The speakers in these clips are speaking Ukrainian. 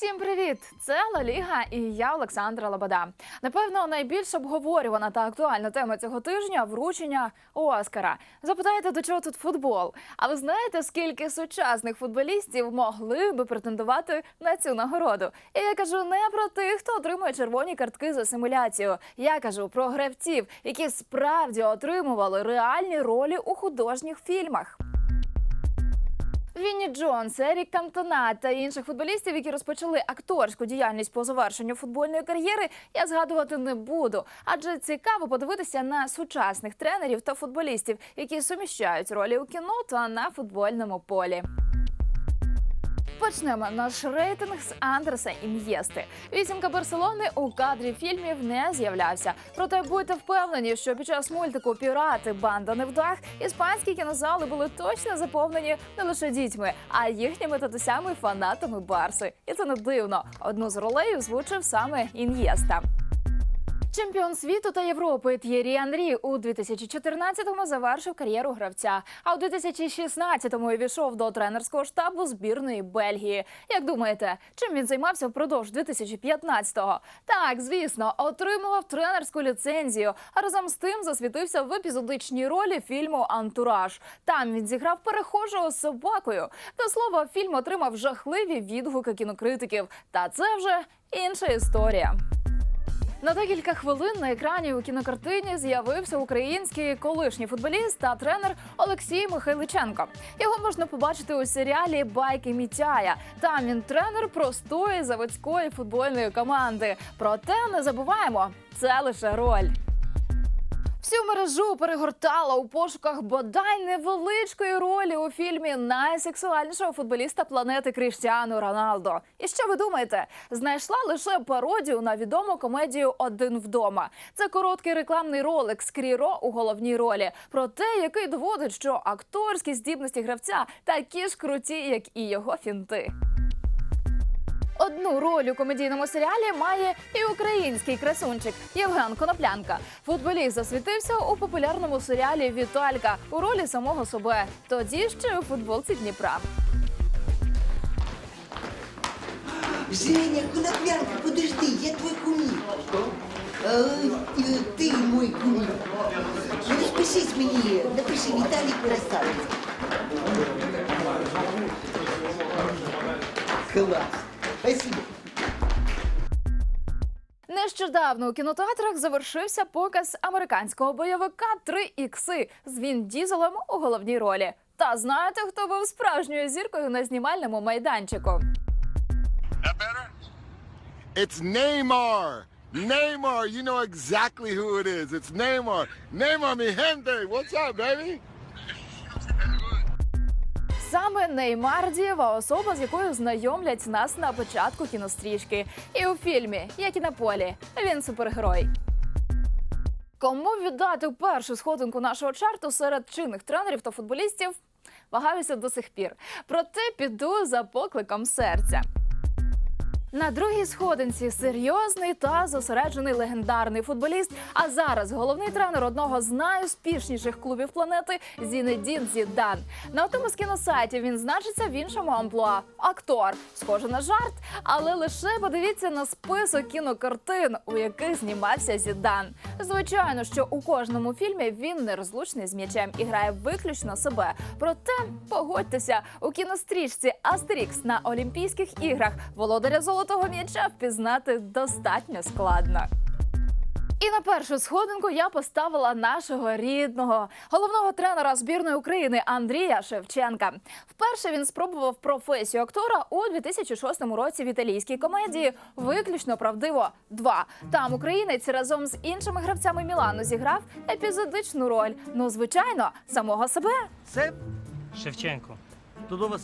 Всім привіт! Це Ла Ліга і я Олександра Лобода. Напевно, найбільш обговорювана та актуальна тема цього тижня вручення Оскара. Запитаєте, до чого тут футбол? А ви знаєте, скільки сучасних футболістів могли би претендувати на цю нагороду? І я кажу не про тих, хто отримує червоні картки за симуляцію. Я кажу про гравців, які справді отримували реальні ролі у художніх фільмах. Вінні Джонс, Ерік Кантона та інших футболістів, які розпочали акторську діяльність по завершенню футбольної кар'єри, я згадувати не буду. Адже цікаво подивитися на сучасних тренерів та футболістів, які суміщають ролі у кіно та на футбольному полі. Почнемо наш рейтинг з Андреса Ін'єсти. Вісімка Барселони у кадрі фільмів не з'являвся. Проте будьте впевнені, що під час мультику Пірати банда невдах іспанські кінозали були точно заповнені не лише дітьми, а їхніми татусями фанатами Барси. І це не дивно. Одну з ролей озвучив саме Ін'єста. Чемпіон світу та Європи Т'єрі Анрі у 2014-му завершив кар'єру гравця. А у 2016-му увійшов до тренерського штабу збірної Бельгії. Як думаєте, чим він займався впродовж 2015-го? Так, звісно, отримував тренерську ліцензію. А разом з тим засвітився в епізодичній ролі фільму Антураж. Там він зіграв перехожого з собакою. До слова, фільм отримав жахливі відгуки кінокритиків. Та це вже інша історія. На декілька хвилин на екрані у кінокартині з'явився український колишній футболіст та тренер Олексій Михайличенко. Його можна побачити у серіалі Байки Мітяя. Там він тренер простої заводської футбольної команди. Проте не забуваємо, це лише роль. Всю мережу перегортала у пошуках бодай невеличкої ролі у фільмі найсексуальнішого футболіста планети Кріштіану Роналдо. І що ви думаєте? Знайшла лише пародію на відому комедію Один вдома. Це короткий рекламний ролик з Кріро у головній ролі про те, який доводить, що акторські здібності гравця такі ж круті, як і його фінти. Одну роль у комедійному серіалі має і український красунчик Євген Коноплянка. Футболіст засвітився у популярному серіалі Віталька у ролі самого себе. Тоді ще у футболці Дніпра. Женя, Коноплянка, подожди, я твой кумир. Э, э, ты мой кумир. Ну, распишись мне, напиши Виталий Красавец. Класс. Спасибо. Нещодавно у кінотеатрах завершився показ американського бойовика «Три ікси» з Він Дізелем у головній ролі. Та знаєте, хто був справжньою зіркою на знімальному майданчику? It's Neymar. Neymar, you know exactly who it is. It's Neymar. Neymar, mi gente. What's up, baby? Саме Неймар дієва особа, з якою знайомлять нас на початку кінострічки. І у фільмі, як і на полі, він супергерой. Кому віддати першу сходинку нашого чарту серед чинних тренерів та футболістів? Вагаюся до сих пір. Проте піду за покликом серця. На другій сходинці серйозний та зосереджений легендарний футболіст. А зараз головний тренер одного з найуспішніших клубів планети Зінедін Зідан. На одному з кіносайтів він значиться в іншому амплуа актор. Схоже на жарт, але лише подивіться на список кінокартин, у яких знімався Зідан. Звичайно, що у кожному фільмі він нерозлучний з м'ячем і грає виключно себе. Проте погодьтеся, у кінострічці Астерікс на Олімпійських іграх володаря золотого м'яча впізнати достатньо складно. І на першу сходинку я поставила нашого рідного головного тренера збірної України Андрія Шевченка. Вперше він спробував професію актора у 2006 році в італійській комедії Виключно правдиво 2». Там українець разом з іншими гравцями Мілану зіграв епізодичну роль. Ну, звичайно, самого себе. Це Шевченко, Тудова.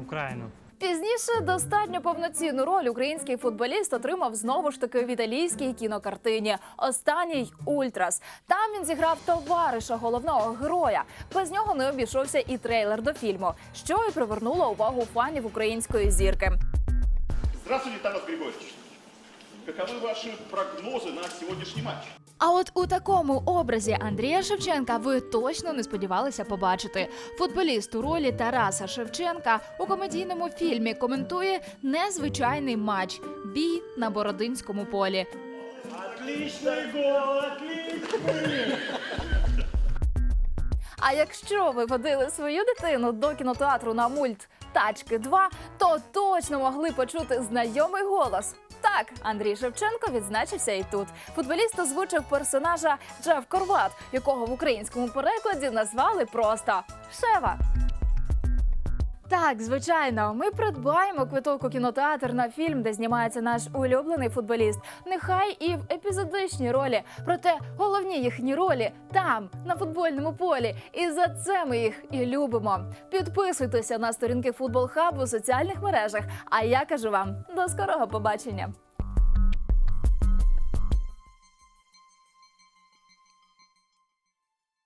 Україну. Пізніше достатньо повноцінну роль український футболіст отримав знову ж таки в італійській кінокартині Останній Ультрас. Там він зіграв товариша головного героя. Без нього не обійшовся і трейлер до фільму, що і привернуло увагу фанів української зірки. Здравствуйте, Тарас Григорьевич. каковы ваши прогнозы на сегодняшний матч? А от у такому образі Андрія Шевченка ви точно не сподівалися побачити. Футболіст у ролі Тараса Шевченка у комедійному фільмі коментує незвичайний матч бій на Бородинському полі. Отличный гол, отличный! А якщо ви водили свою дитину до кінотеатру на мульт Тачки 2, то точно могли почути знайомий голос. Так, Андрій Шевченко відзначився і тут. Футболіст озвучив персонажа Джеф Корват, якого в українському перекладі назвали просто Шева. Так, звичайно, ми придбаємо квиток у кінотеатр на фільм, де знімається наш улюблений футболіст. Нехай і в епізодичній ролі. Проте головні їхні ролі там, на футбольному полі. І за це ми їх і любимо. Підписуйтеся на сторінки Футбол Хаб у соціальних мережах. А я кажу вам до скорого побачення.